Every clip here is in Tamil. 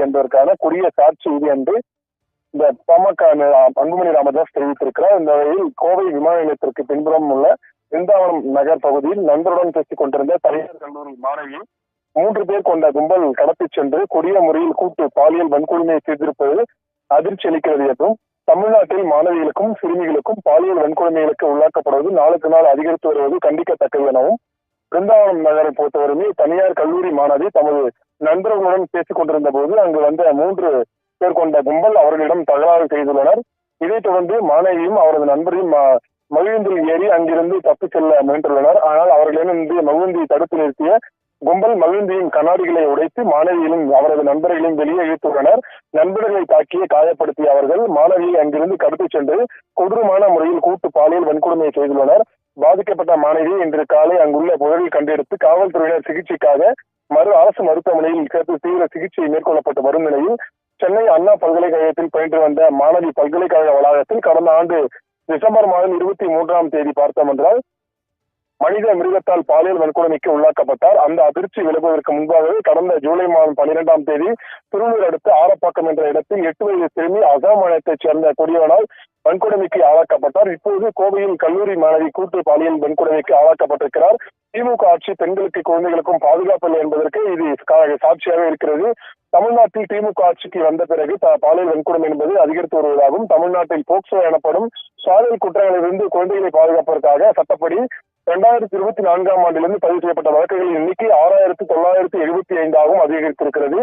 என்பதற்கான கொடிய சாட்சி இது என்று இந்த பாமக அன்புமணி ராமதாஸ் தெரிவித்திருக்கிறார். இந்த வகையில் கோவை விமான நிலையத்திற்கு பின்புறம் உள்ள பிருந்தாவனம் நகர் பகுதியில் நண்பருடன் பேசிக் கொண்டிருந்த தனியார் கல்லூரி மாணவியை மூன்று பேர் கொண்ட கும்பல் கடத்திச் சென்று கொடிய முறையில் கூட்டு பாலியல் வன்கொடுமையை செய்திருப்பது அதிர்ச்சி அளிக்கிறது என்றும் தமிழ்நாட்டில் மாணவிகளுக்கும் சிறுமிகளுக்கும் பாலியல் வன்கொடுமைகளுக்கு உள்ளாக்கப்படுவது நாளுக்கு நாள் அதிகரித்து வருவது கண்டிக்கத்தக்கது எனவும் பிருந்தாவனம் நகரை பொறுத்தவரையில் தனியார் கல்லூரி மாணவி தமது நண்பர்களுடன் பேசிக் கொண்டிருந்த போது அங்கு வந்த மூன்று பேர் கொண்ட கும்பல் அவர்களிடம் தகராறு செய்துள்ளனர். இதைத் தொடர்ந்து மாணவியும் அவரது நண்பரையும் ம- ஏறி அங்கிருந்து தப்பிச் செல்ல முயன்றுள்ளனர். ஆனால் அவர்களிடமிருந்து மகிழ்ந்தியை தடுத்து நிறுத்திய கும்பல் மகிழ்ந்தியின் கண்ணாடிகளை உடைத்து மாணவியிலும் அவரது நண்பர்களையும் வெளியே இழுத்துள்ளனர். நண்பர்களை தாக்கிய காயப்படுத்திய அவர்கள் மாணவியை அங்கிருந்து கடத்திச் சென்று கொடூரமான முறையில் கூட்டு பாலியல் வன்கொடுமையை செய்துள்ளனர். பாதிக்கப்பட்ட மாணவி இன்று காலை அங்குள்ள புழலில் கண்டெடுத்து காவல்துறையினர் சிகிச்சைக்காக மறு அரசு மருத்துவமனையில் சேர்த்து தீவிர சிகிச்சை மேற்கொள்ளப்பட்டு வரும் நிலையில் சென்னை அண்ணா பல்கலைக்கழகத்தில் பயின்று வந்த மாணவி பல்கலைக்கழக வளாகத்தில் கடந்த ஆண்டு டிசம்பர் மாதம் இருபத்தி மூன்றாம் தேதி பார்த்தோம் என்றால் மனித மிருகத்தால் பாலியல் வன்கொடுமைக்கு உள்ளாக்கப்பட்டார். அந்த அதிர்ச்சி விலகுவதற்கு முன்பாகவே கடந்த ஜூலை மாதம் பனிரெண்டாம் தேதி திருவள்ளூர் அடுத்து ஆரப்பாக்கம் என்ற இடத்தில் எட்டு வயது சிறுமி மாநிலத்தைச் சேர்ந்த கொடியவனால் வன்கொடுமைக்கு ஆளாக்கப்பட்டார். இப்போது கோவையில் கல்லூரி மாணவி கூட்டு பாலியல் வன்கொடுமைக்கு ஆளாக்கப்பட்டிருக்கிறார். திமுக ஆட்சி பெண்களுக்கு குழந்தைகளுக்கும் பாதுகாப்பு இல்லை என்பதற்கு இது சாட்சியாக இருக்கிறது. தமிழ்நாட்டில் திமுக ஆட்சிக்கு வந்த பிறகு பாலியல் வன்கொடுமை என்பது அதிகரித்து வருவதாகவும் தமிழ்நாட்டில் போக்சோ எனப்படும் சாலையில் குற்றங்களிலிருந்து குழந்தைகளை பாதுகாப்பதற்காக சட்டப்படி இரண்டாயிரத்தி இருபத்தி நான்காம் ஆண்டிலிருந்து பதிவு செய்யப்பட்ட வழக்குகளின் எண்ணிக்கை ஆறாயிரத்தி தொள்ளாயிரத்தி எழுபத்தி ஐந்தாகவும் அதிகரித்திருக்கிறது.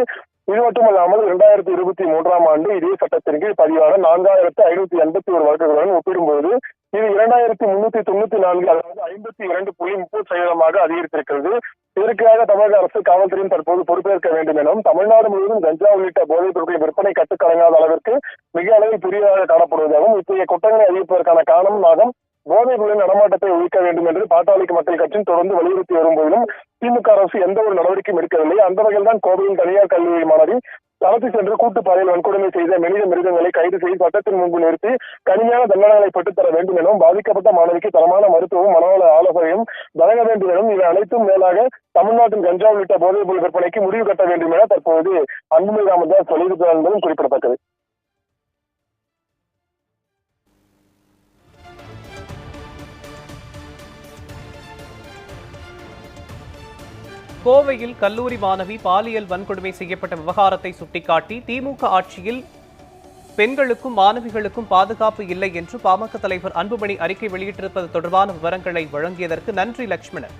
இது மட்டுமல்லாமல் இரண்டாயிரத்தி இருபத்தி மூன்றாம் ஆண்டு இதே சட்டத்தின் கீழ் பதிவான நான்காயிரத்து ஐநூத்தி எண்பத்தி ஒரு வழக்குகளுடன் ஒப்பிடும்போது இது இரண்டாயிரத்தி முன்னூத்தி தொண்ணூத்தி நான்கு அதாவது ஐம்பத்தி இரண்டு புள்ளி முப்பது சதவீதமாக அதிகரித்திருக்கிறது. இதற்காக தமிழக அரசு காவல்துறையும் தற்போது பொறுப்பேற்க வேண்டும் எனவும் தமிழ்நாடு முழுவதும் கஞ்சா உள்ளிட்ட போதைப் பொருட்களின் விற்பனை கட்டுக்கடங்காத அளவிற்கு மிக அளவில் புதியதாக காணப்படுவதாகவும் இத்தகைய குற்றங்களை அதிகரிப்பதற்கான காரணமாக போதைப் நடமாட்டத்தை ஒழிக்க வேண்டும் என்று பாட்டாளி மக்கள் கட்சியும் தொடர்ந்து வலியுறுத்தி வரும்போதிலும் திமுக அரசு எந்த ஒரு நடவடிக்கையும் எடுக்கவில்லை. அந்த வகையில் தான் கோவையில் தனியார் கல்லூரி மாணவி தளத்து சென்று கூட்டுப்பாறையில் வன்கொடுமை செய்த மனித மிருகங்களை கைது செய்து சட்டத்தின் முன்பு நிறுத்தி கடுமையான தண்டனைகளை பெற்றுத்தர வேண்டும் எனவும் பாதிக்கப்பட்ட மாணவிக்கு தரமான மருத்துவம் மனநல ஆலோசனையும் வழங்க வேண்டும் எனவும் இவை அனைத்தும் மேலாக தமிழ்நாட்டின் கஞ்சா உள்ளிட்ட போதைப் பொருள் விற்பனைக்கு முடிவு கட்ட வேண்டும் என தற்போது அன்புமணி ராமதாஸ் சொல்லியிருக்கிறார் என்பதும் குறிப்பிடத்தக்கது. கோவையில் கல்லூரி மாணவி பாலியல் வன்கொடுமை செய்யப்பட்ட விவகாரத்தை சுட்டிக்காட்டி திமுக ஆட்சியில் பெண்களுக்கும் மாணவிகளுக்கும் பாதுகாப்பு இல்லை என்று பாமக தலைவர் அன்புமணி அறிக்கை வெளியிட்டிருப்பது தொடர்பான விவரங்களை வழங்கியதற்கு நன்றி லட்சுமணன்